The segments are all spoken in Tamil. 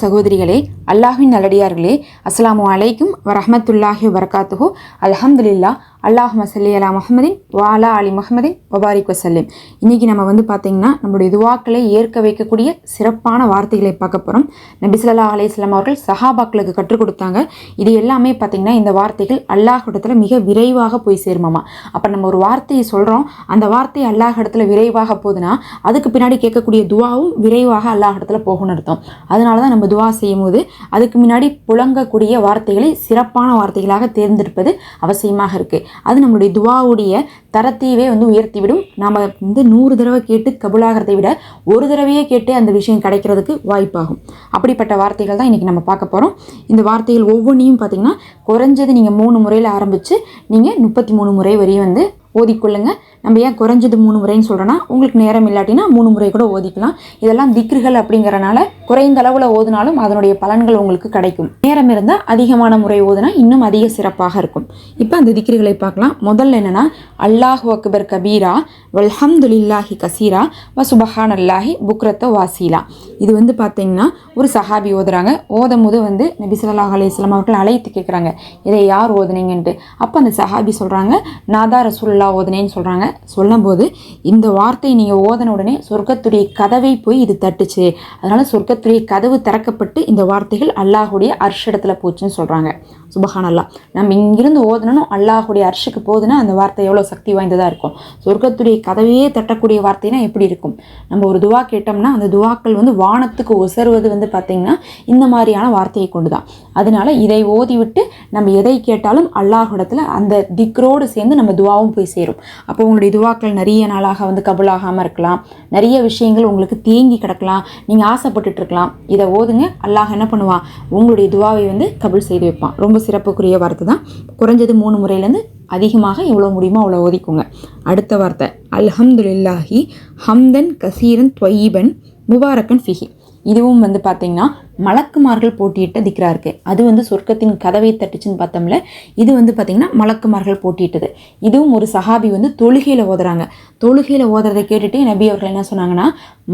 சகோதரிகளே அல்லாஹின் நல்லடியார்களே அஸ்லாம் அலைக்கும் வரமத்துல்லாஹி வரகாத்துகோ அல்ஹம்துலில்லா அல்லாஹ் மசல்லி அலா முஹம்மதின் வாலா அலி முஹம்மதின் வபாரிக் வசல்லிம் இன்றைக்கி நம்ம வந்து பார்த்திங்கன்னா நம்மளுடைய துவாக்களை ஏற்க வைக்கக்கூடிய சிறப்பான வார்த்தைகளை பார்க்க போகிறோம் நபி அலையம் அவர்கள் சஹாபாக்களுக்கு கற்றுக் கொடுத்தாங்க. இது எல்லாமே பார்த்திங்கன்னா இந்த வார்த்தைகள் அல்லாஹ் இடத்துல மிக விரைவாக போய் சேருமாமா. அப்போ நம்ம ஒரு வார்த்தையை சொல்கிறோம் அந்த வார்த்தை அல்லாஹ் இடத்துல விரைவாக போகுதுன்னா அதுக்கு பின்னாடி கேட்கக்கூடிய துவாவும் விரைவாக அல்லாஹ் இடத்துல போகணும்னு அர்த்தம். அதனால தான் நம்ம துவா செய்யும் போது அதுக்கு முன்னாடி புழங்கக்கூடிய வார்த்தைகளை சிறப்பான வார்த்தைகளாக தேர்ந்தெடுப்பது அவசியமாக இருக்குது அது நம்மளுடைய துவாவுடைய தரத்தையவே வந்து உயர்த்திவிடும். நாம் வந்து நூறு தடவை கேட்டு கபுலாகிறதை விட ஒரு தடவையே கேட்டு அந்த விஷயம் கிடைக்கிறதுக்கு வாய்ப்பாகும். அப்படிப்பட்ட வார்த்தைகள் தான் இன்றைக்கி நம்ம பார்க்க போகிறோம் இந்த வார்த்தைகள் ஒவ்வொன்றையும் பார்த்திங்கன்னா குறைஞ்சது நீங்கள் மூணு முறையில் ஆரம்பித்து நீங்கள் முப்பத்தி மூணு முறை வரையும் வந்து ஓதிக்கொள்ளுங்க. நம்ம ஏன் குறைஞ்சது மூணு முறைன்னு சொல்கிறோன்னா உங்களுக்கு நேரம் இல்லாட்டினா மூணு முறை கூட ஓதிக்கலாம். இதெல்லாம் திக்ருகள் அப்படிங்கிறனால குறைந்த அளவில் ஓதுனாலும் அதனுடைய பலன்கள் உங்களுக்கு கிடைக்கும். நேரம் இருந்தால் அதிகமான முறை ஓதுனா இன்னும் அதிக சிறப்பாக இருக்கும். இப்போ அந்த திக்ருகளை பார்க்கலாம். முதல்ல என்னென்னா அல்லாஹு அக்பர் கபீரா வல்ஹம்துலில்லாஹி கசீரா வ சுபஹான் அல்லாஹி புக்ரத்த வாசீலா. இது வந்து பார்த்தீங்கன்னா ஒரு சஹாபி ஓதுறாங்க. ஓதும் போது வந்து நபி ஸல்லல்லாஹு அலைஹி அவர்கள் அழைத்து கேட்குறாங்க இதை யார் ஓதுனீங்கன்ட்டு? அப்போ அந்த சஹாபி சொல்கிறாங்க நாதா ரசுல்லா ஓதுனேன்னு சொல்கிறாங்க சொல்லும்போது இந்த வார்த்தை நீங்கள் ஓதன உடனே சொர்க்கத்துடைய கதவை போய் இது தட்டுச்சு. அதனால் சொர்க்கத்துடைய கதவு திறக்கப்பட்டு இந்த வார்த்தைகள் அல்லாஹுடைய அர்ஷடத்தில் போச்சுன்னு சொல்கிறாங்க சுபஹான் அல்லாஹ் நம்ம இங்கிருந்து ஓதணும் அல்லாஹுடைய அர்ஷுக்கு போகுதுன்னா அந்த வார்த்தை எவ்வளோ சக்தி வாய்ந்ததாக இருக்கும். சொர்க்கத்துடைய கதவையே தட்டக்கூடிய வார்த்தைனா எப்படி இருக்கும்? நம்ம ஒரு துவா கேட்டோம்னா அந்த துவாக்கள் வந்து வானத்துக்கு ஒசருவது வந்து பார்த்திங்கன்னா இந்த மாதிரியான வார்த்தையை கொண்டு தான் அதனால இதை ஓதிவிட்டு நம்ம எதை கேட்டாலும் அல்லாஹிடத்தில் அந்த திக்ரோடு சேர்ந்து நம்ம துவாவும் போய் சேரும். அப்போ உங்களுடைய துவாக்கள் நிறைய நாளாக வந்து கபுலாகாமல் இருக்கலாம். நிறைய விஷயங்கள் உங்களுக்கு தேங்கி கிடக்கலாம். நீங்கள் ஆசைப்பட்டுட்டு இருக்கலாம் இதை ஓதுங்க. அல்லாஹ் என்ன பண்ணுவான்? உங்களுடைய துவாவை வந்து கபுல் செய்து வைப்பான். ரொம்ப சிறப்புக்குரிய வார்த்தை தான். குறைஞ்சது மூணு முறையிலேருந்து அதிகமாக எவ்வளோ முடியுமோ அவ்வளோ ஒதுக்குங்க அடுத்த வார்த்தை. அல்ஹம்துலில்லாஹி ஹம்தன் கசீரன் தொய்யீபன் முபாரக்கன் ஃபிஹி. இதுவும் வந்து பார்த்திங்கன்னா மலக்குமார்கள் போட்டியிட்ட திக்ரா இருக்கு. அது வந்து சொர்க்கத்தின் கதவை தட்டுச்சுன்னு பார்த்தோம்ல இது வந்து பார்த்திங்கன்னா மலக்குமார்கள் போட்டியிட்டது. இதுவும் ஒரு சஹாபி வந்து தொழுகையில் ஓதுறாங்க. தொழுகையில் ஓதுறதை கேட்டுட்டு நபி அவர்கள் என்ன சொன்னாங்கன்னா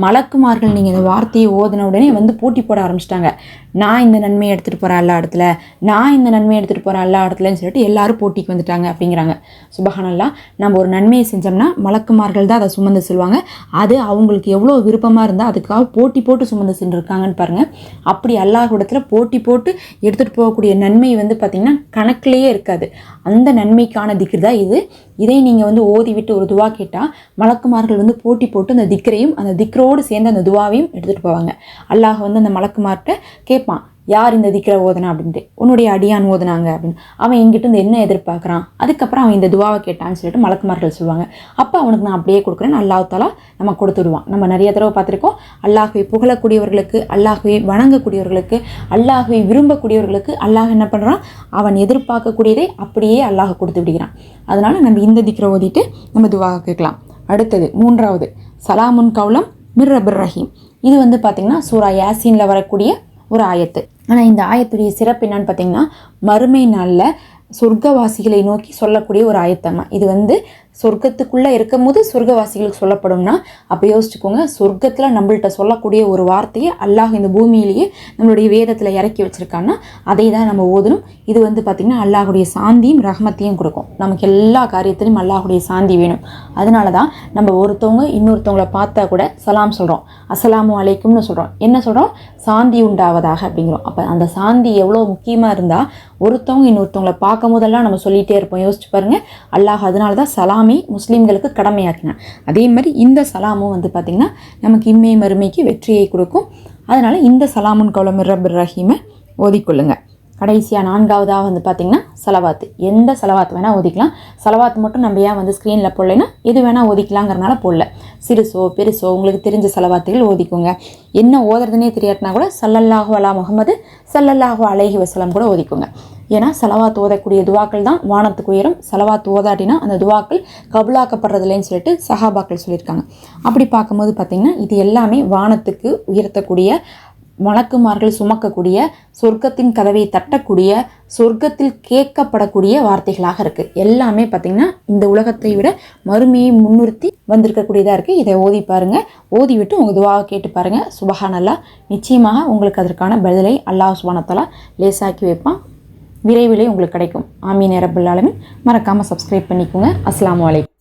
மலக்குமார்கள் நீங்கள் இந்த வார்த்தையை ஓதின உடனே வந்து போட்டி போட ஆரம்பிச்சிட்டாங்க. நான் இந்த நன்மையை எடுத்துகிட்டு போகிறேன் எல்லா இடத்துல. நான் இந்த நன்மையை எடுத்துகிட்டு போகிறேன் எல்லா இடத்துலன்னு சொல்லிட்டு எல்லாரும் போட்டிக்கு வந்துட்டாங்க அப்படிங்கிறாங்க. சுபஹானல்லா நம்ம ஒரு நன்மையை செஞ்சோம்னா மலக்குமார்கள் தான் அதை சுமந்து செல்வாங்க. அது அவங்களுக்கு எவ்வளோ விருப்பமாக இருந்தால் அதுக்காக போட்டி போட்டு சுமந்து சென்றிருக்காங்கன்னு பாருங்கள் அப்படி அல்லாஹிடத்தில் போட்டி போட்டு எடுத்துகிட்டு போகக்கூடிய நன்மை வந்து பார்த்திங்கன்னா கணக்கிலேயே இருக்காது. அந்த நன்மைக்கான திக்ர் தான் இது? இதை நீங்கள் வந்து ஓதி விட்டு ஒரு துவா கேட்டால் மலக்குமார்கள் வந்து போட்டி போட்டு அந்த திக்ரையும் அந்த திக்ரோடு சேர்ந்து அந்த துவாவையும் எடுத்துகிட்டு போவாங்க. அல்லாஹ் வந்து அந்த மலக்குமார்கிட்ட கேட்பான் யார் இந்த திக்கிற ஓதுனா அப்படின்ட்டு உன்னுடைய அடியான் ஓதுனாங்க அப்படின்னு. அவன் எங்கிட்ட இருந்து என்ன எதிர்பார்க்குறான்? அதுக்கப்புறம் அவன் இந்த துவாவை கேட்டான்னு சொல்லிட்டு மலக்குமார்கள் சொல்லுவாங்க. அப்போ அவனுக்கு நான் அப்படியே கொடுக்குறேன். அல்லாஹ் தாலா நம்ம கொடுத்துடுவான். நம்ம நிறைய தடவை பார்த்துருக்கோம். அல்லாஹுவை புகழக்கூடியவர்களுக்கு அல்லாஹுவை வணங்கக்கூடியவர்களுக்கு அல்லாஹுவை விரும்பக்கூடியவர்களுக்கு அல்லாஹ் என்ன பண்ணுறான் அவன் எதிர்பார்க்கக்கூடியதை அப்படியே அல்லாஹ் கொடுத்து விடுகிறான். அதனால் நம்ம இந்த திக்கிற ஓதிட்டு நம்ம துவாவை கேட்கலாம். அடுத்தது மூன்றாவது சலாமுன் கவுலம் மிர் ரஹீம். இது வந்து பார்த்திங்கன்னா சூரா யாசீனில் வரக்கூடிய ஒரு ஆயத்து. ஆனால் இந்த ஆயத்துடைய சிறப்பு என்னன்னு பார்த்தீங்கன்னா மறுமை நாளில் சொர்க்கவாசிகளை நோக்கி சொல்லக்கூடிய ஒரு ஆயத்தம்மா. இது வந்து சொர்க்கத்துக்குள்ளே இருக்கும் போது சொர்க்கவாசிகளுக்கு சொல்லப்படும்னா அப்போ யோசிச்சுக்கோங்க சொர்க்கத்தில் நம்மள்கிட்ட சொல்லக்கூடிய ஒரு வார்த்தையை அல்லாஹ் இந்த பூமியிலேயே நம்மளுடைய வேதத்தில் இறக்கி வச்சுருக்கான்னா அதை தான் நம்ம ஓதணும். இது வந்து பார்த்திங்கன்னா அல்லாஹுடைய சாந்தியும் ரஹமத்தையும் கொடுக்கும். நமக்கு எல்லா காரியத்திலையும் அல்லாஹுடைய சாந்தி வேணும். அதனால தான் நம்ம ஒருத்தவங்க இன்னொருத்தவங்கள பார்த்தா கூட சலாம் சொல்கிறோம் அஸ்லாமு அலைக்கும்னு சொல்கிறோம் என்ன சொல்கிறோம் சாந்தி உண்டாவதாக அப்படிங்கிறோம். அப்போ அந்த சாந்தி எவ்வளோ முக்கியமாக இருந்தால் ஒருத்தவங்க இன்னொருத்தவங்களை பார்க்கும் போதெல்லாம் நம்ம சொல்லிகிட்டே இருப்போம். யோசிச்சு பாருங்கள் அல்லாஹ் அதனால தான் சலாம் முஸ்லீம்களுக்கு கடமையாக்கினான் அதே மாதிரி இந்த சலாமும் வந்து பார்த்திங்கன்னா நமக்கு இம்மை மறுமைக்கு வெற்றியை கொடுக்கும். அதனால் இந்த சலாமுன் கௌலம் ரபர் ரஹீமை ஓதிக்கொள்ளுங்க. கடைசியாக நான்காவதாக வந்து பார்த்திங்கன்னா செலவாத்து. எந்த செலவாத்து வேணால் ஒதுக்கலாம் செலவாத்து மட்டும் நம்ம ஏன் வந்து ஸ்க்ரீனில் போடலைன்னா எது வேணால் ஒதுக்கலாங்கிறனால போடல. சிறுசோ பெருசோ உங்களுக்கு தெரிஞ்ச செலவாத்துகள் ஒதுக்குங்க என்ன ஓதுறதுனே தெரியாட்டினா கூட சல்லல்லாஹு அலா முகமது சல்லல்லாஹு அலைஹி வசலம் கூட ஒதுக்குங்க ஏன்னா செலவாத்து ஓதக்கூடிய துவாக்கள் தான் வானத்துக்கு உயரும். செலவாத்து ஓதாட்டினா அந்த துவாக்கள் கபுலாக்கப்படுறதில்லைன்னு சொல்லிட்டு சஹாபாக்கள் சொல்லியிருக்காங்க. அப்படி பார்க்கும்போது பார்த்திங்கன்னா இது எல்லாமே வானத்துக்கு உயர்த்தக்கூடிய வணக்குமார்கள் சுமக்கக்கூடிய சொர்க்கத்தின் கதவை தட்டக்கூடிய சொர்க்கத்தில் கேட்கப்படக்கூடிய வார்த்தைகளாக இருக்குது எல்லாமே பார்த்திங்கன்னா இந்த உலகத்தை விட மறுமையை முன்னிறுத்தி வந்திருக்கக்கூடியதாக இருக்குது இதை ஓதி பாருங்கள் ஓதி விட்டு உங்கள் துவாவை கேட்டு பாருங்கள் சுபஹானல்லா. நிச்சயமாக உங்களுக்கு அதற்கான பதிலை அல்லாஹ் சுபானத்தாலா லேசாக்கி வைப்பான். விரைவிலே உங்களுக்கு கிடைக்கும். ஆமீன் ரபுல் மறக்காமல் சப்ஸ்கிரைப் பண்ணிக்கோங்க. அஸ்லாம் அலைக்கும்.